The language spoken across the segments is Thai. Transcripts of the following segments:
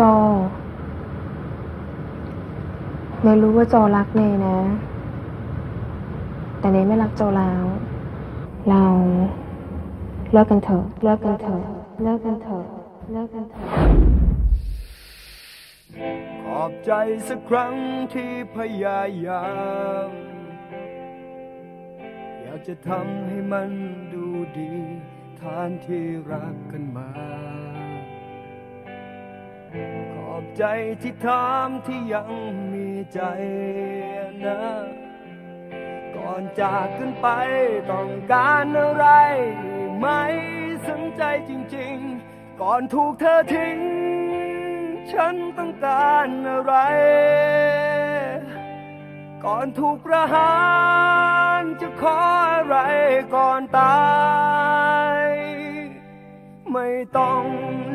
จอเนยรู้ว่าจอรักเนยนะ แต่เนยไม่รักจอแล้ว เราเลิกกันเถอะเลิกกันเถอะเลิกกันเถอะเลิกกันเถอะขอบใจสักครั้งที่พยายามอยากจะทำให้มันดูดี ทานที่รักกันมา ขอบใจที่ถามที่ยังมีใจนะ ก่อนจากกันไปต้องการอะไรไหมสนใจจริงๆ ก่อนถูกเธอทิ้ง ฉันต้องการอะไร ก่อนถูกประหารจะขออะไรก่อนตาย ไม่ต้อง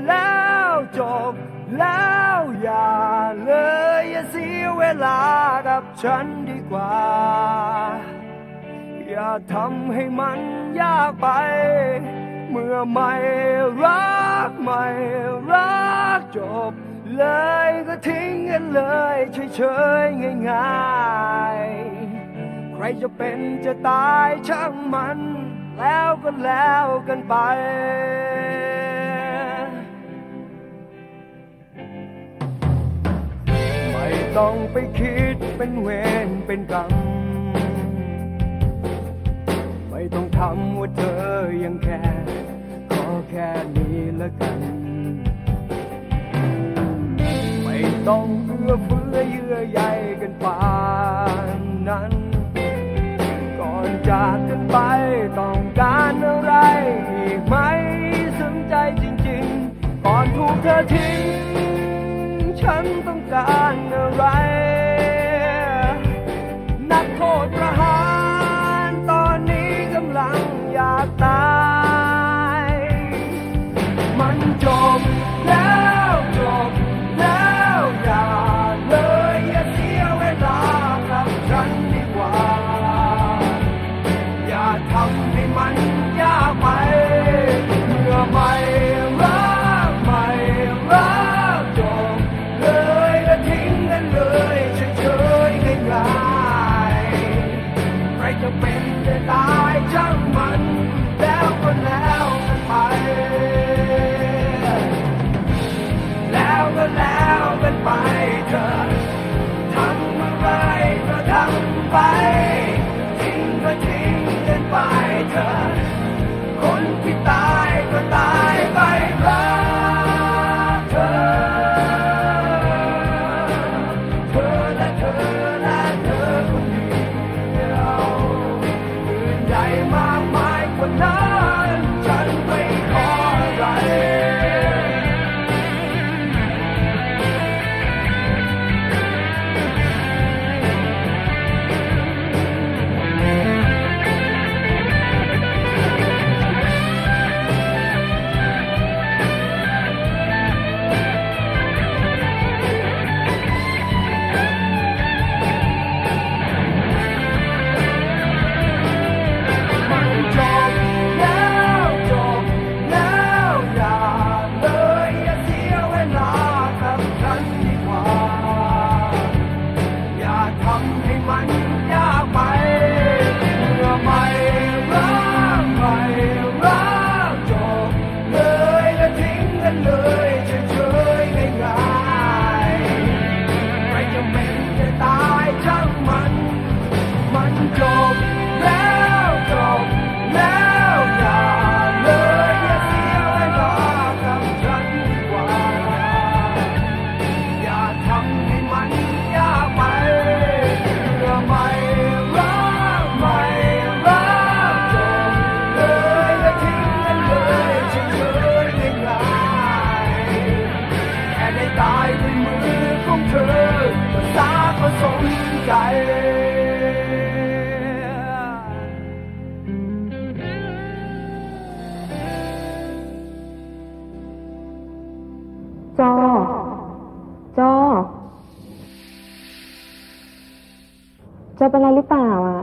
แล้วจบ แล้วอย่าเลยอย่าเสียเวลากับฉันดีกว่า อย่าทำให้มันยากไป เมื่อไม่รักไม่รักจบ เลยก็ทิ้งกันเลยเฉยๆง่ายๆ ใครจะเป็นจะตายช่างมัน แล้วก็แล้วกันไป ต้องไปคิดเป็นเวรเป็นกรรม ไม่ต้องทำว่าเธอยังแค่ขอแค่นี้ละกัน ไม่ต้องเอื้อเฟื้อเยื่อใยกันปานนั้น ก่อนจากกันไปต้องการอะไรอีกไหมสนใจจริงๆ ก่อนถูกเธอทิ้ง ฉันต้องการอะไร จะเป็นอะไรหรือเปล่าอะ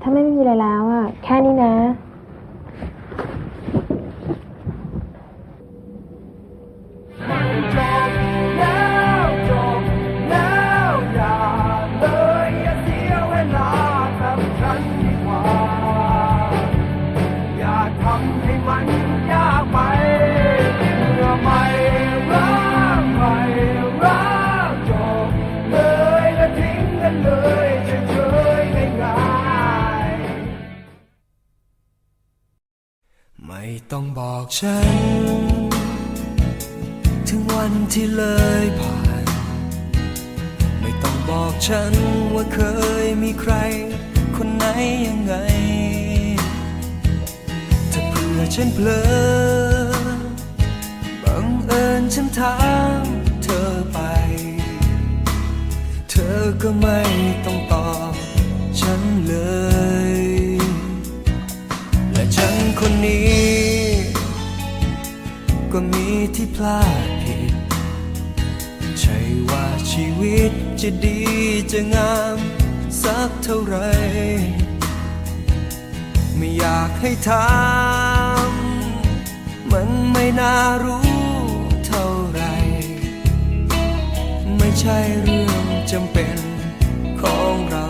ถ้าไม่มีอะไรแล้วอะ แค่นี้นะ ต้องบอกฉัน ถึงวันที่เลยผ่าน ไม่ต้องบอกฉันว่าเคยมีใคร คนไหนยังไง ถ้าเพื่อฉันเพลอบังเอิญฉันถามเธอไป เธอก็ไม่ต้องตอบฉันเลย และฉันคนนี้ ก็มีที่พลาดผิด ใช่ว่าชีวิตจะดีจะงามสักเท่าไร ไม่อยากให้ถามมันไม่น่ารู้เท่าไร ไม่ใช่เรื่องจำเป็นของเรา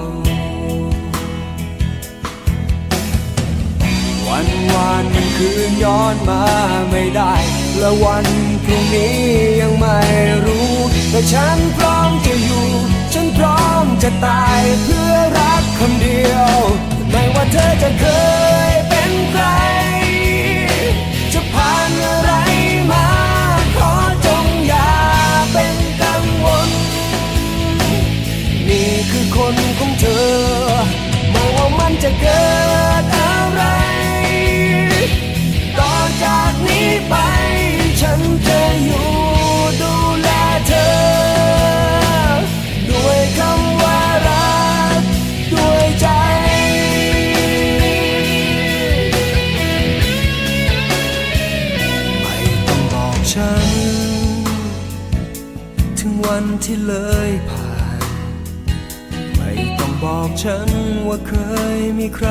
วันวานมันคืนย้อนมาไม่ได้ และวันพรุ่งนี้ยังไม่รู้ แต่ฉันพร้อมจะอยู่ ฉันพร้อมจะตายเพื่อรักคำเดียว ไม่ว่าเธอจะเคยเป็นใคร จะผ่านอะไรมา ขอจงอย่าเป็นกังวล นี่คือคนของเธอ ไม่ว่ามันจะเกิด ที่เลยผ่าน ไม่ต้องบอกฉันว่าเคยมีใคร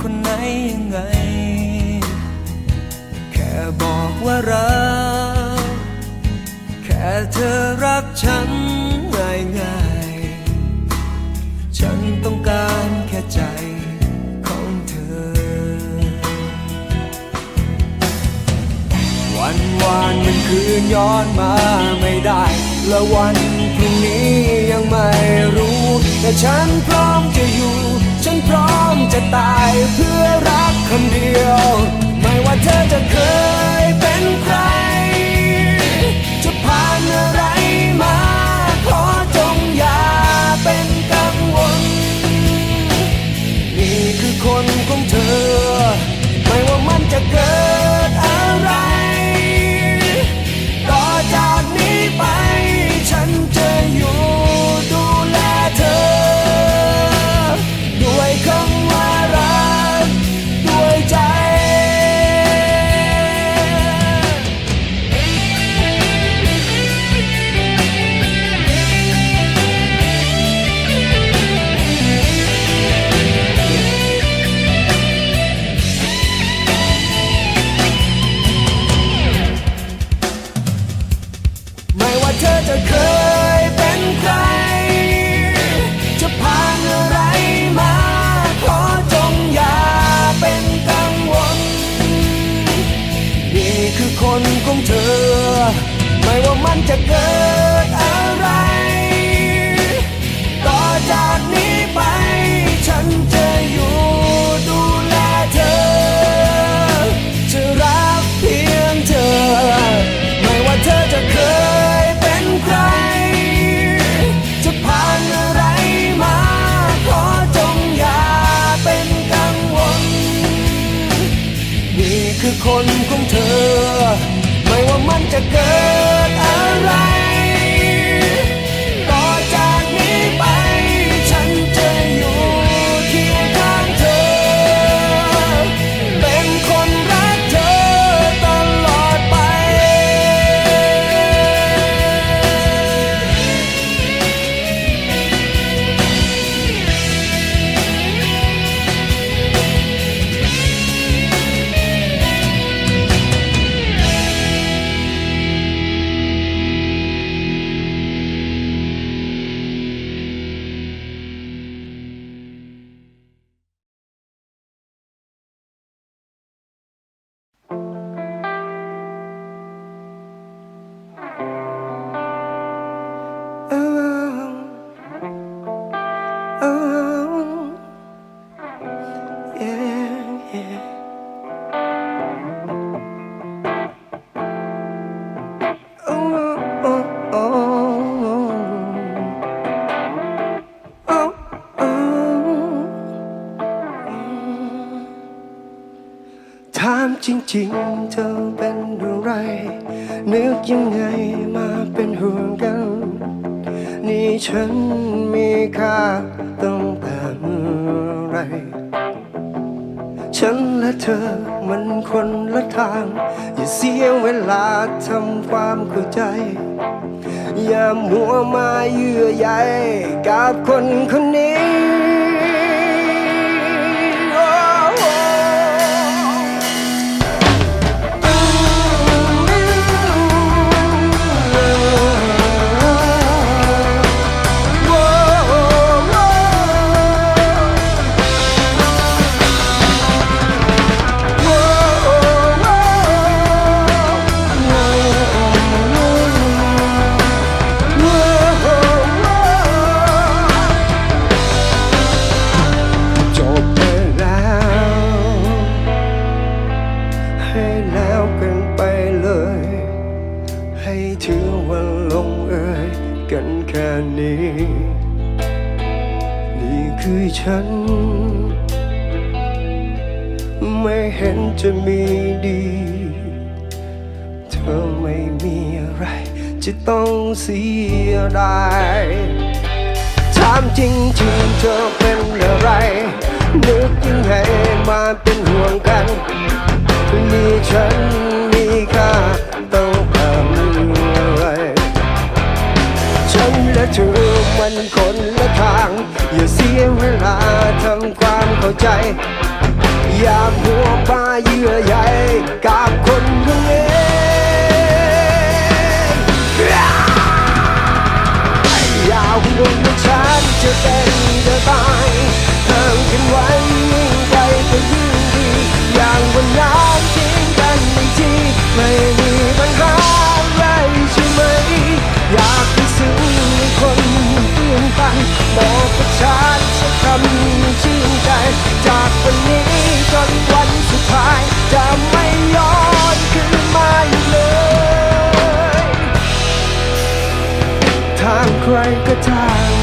คนไหนยังไง แค่บอกว่ารัก แค่เธอรักฉันง่ายง่ายฉันต้องการแค่ใจของเธอ วันวานมันคืนย้อนมาไม่ได้ และวันพรุ่งนี้ยังไม่รู้ แต่ฉันพร้อมจะอยู่ ฉันพร้อมจะตายเพื่อรักคำเดียว ไม่ว่าเธอจะเคยเป็นใคร จะผ่านอะไรมา ขอจงอย่าเป็นกังวล นี่คือคนของเธอ ไม่ว่ามัน จริงเธอเป็นอะไร นึกยังไงมาเป็นห่วงกัน นี่ฉันมีค่าตั้งแต่เมื่อไร ฉันและเธอมันคนละทาง อย่าเสียเวลาทำความเข้าใจ อย่ามัวมาเยื่อใยกับคนคนนี้ จะต้องเสียดายถามจริงจริงๆเธอเป็นอะไรนึกยังไงมาเป็นห่วงกันมีฉันมีค่าต้องทำอะไรฉันและเธอมันคนละทาง อย่าเสียเวลาทำความเข้าใจ อย่ามัวมาเยื่อใยกับคนคนนี้อย่ กันไว้ยิ่งไกลก็ยิ่งดี อย่างวันนั้นทิ้งกันอีกทีไม่มีปัญหาอะไรใช่ไหม อยากให้ซึ้งในคนเปลี่ยนไปบอกกับฉันสักคำชื่นใจ จากวันนี้จนวันสุดท้าย จะไม่ย้อนคืนมาอีกเลย ทางใครก็ทาง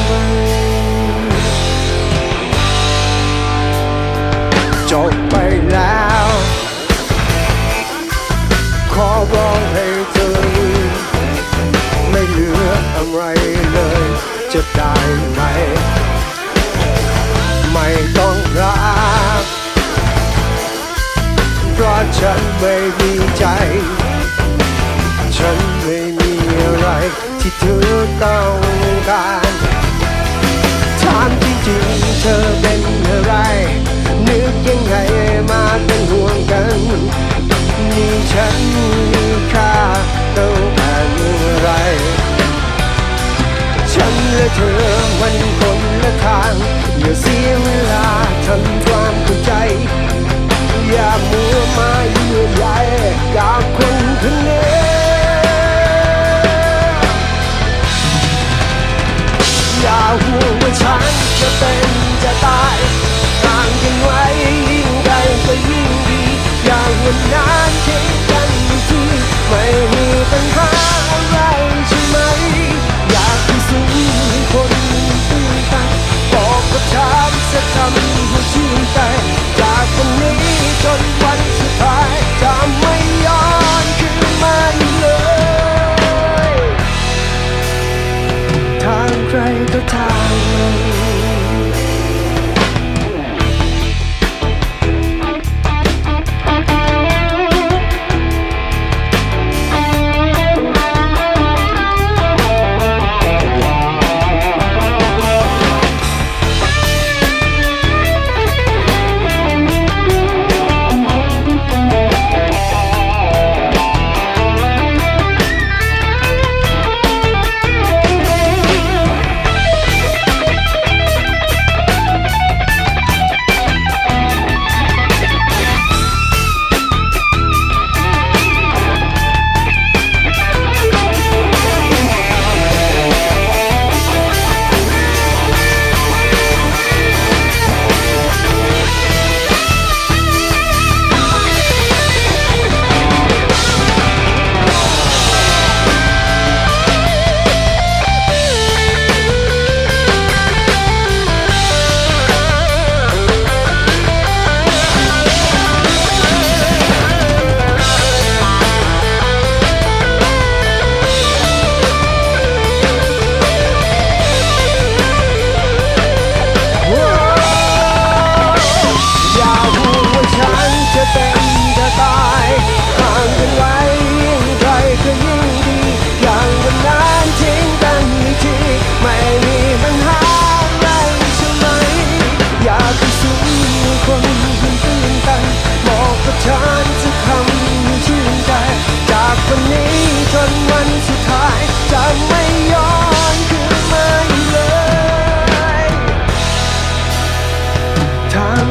จะได้ไหม ไม่ต้องรัก เพราะฉันไม่มีใจ ฉันไม่มีอะไรที่เธอต้องการ ถามจริงๆเธอเป็นอะไร อย่า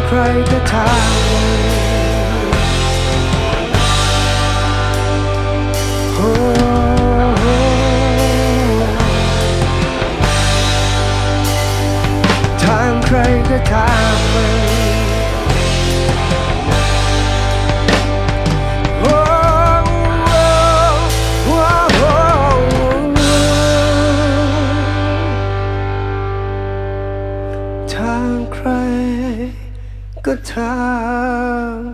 ใครก็ทาำโอ้ใครก็ทางมำ time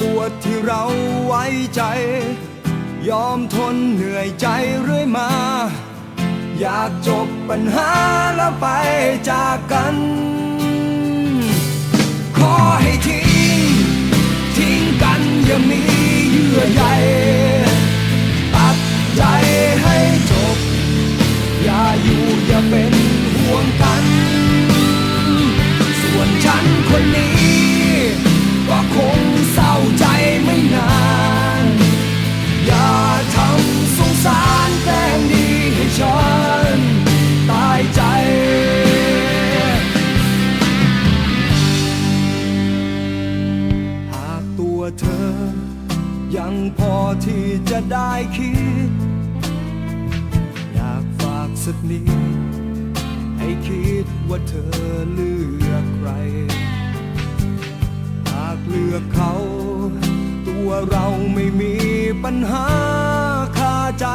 ปวดที่เราไว้ใจ ยอมทนเหนื่อยใจเรื่อยมา อยากจบปัญหาแล้วไปจากกัน ว่าเธอเลือกใคร หากเลือกเขา ตัวเราไม่มีปัญหาคาใจ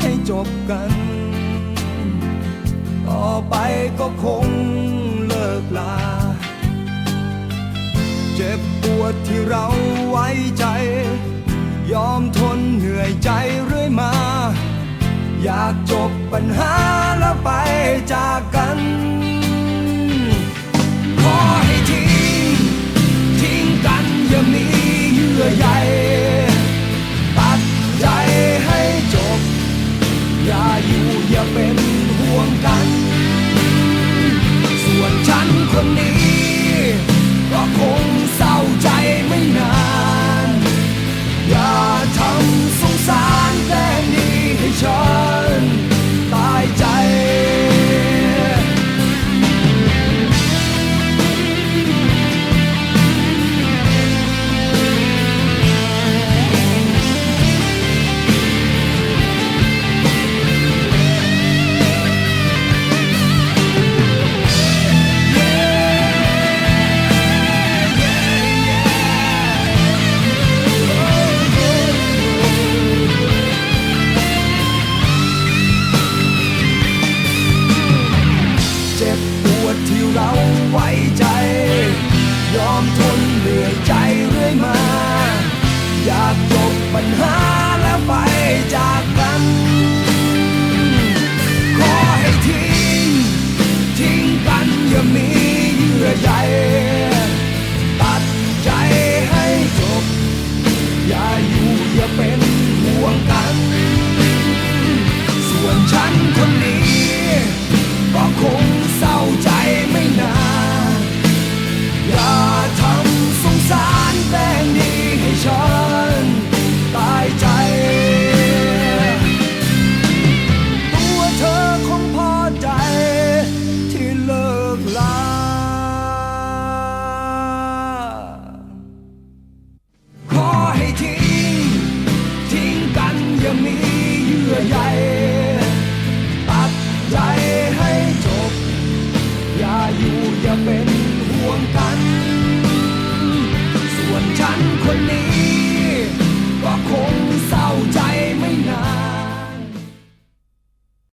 ให้จบกัน ต่อไปก็คงเลิกลา เจ็บปวดที่เราไว้ใจ ยอมทนเหนื่อยใจเรื่อยมา อยากจบปัญหาแล้วไปจากกันขอให้ทิ้ง ทิ้งกันอย่ามีเยื่อใย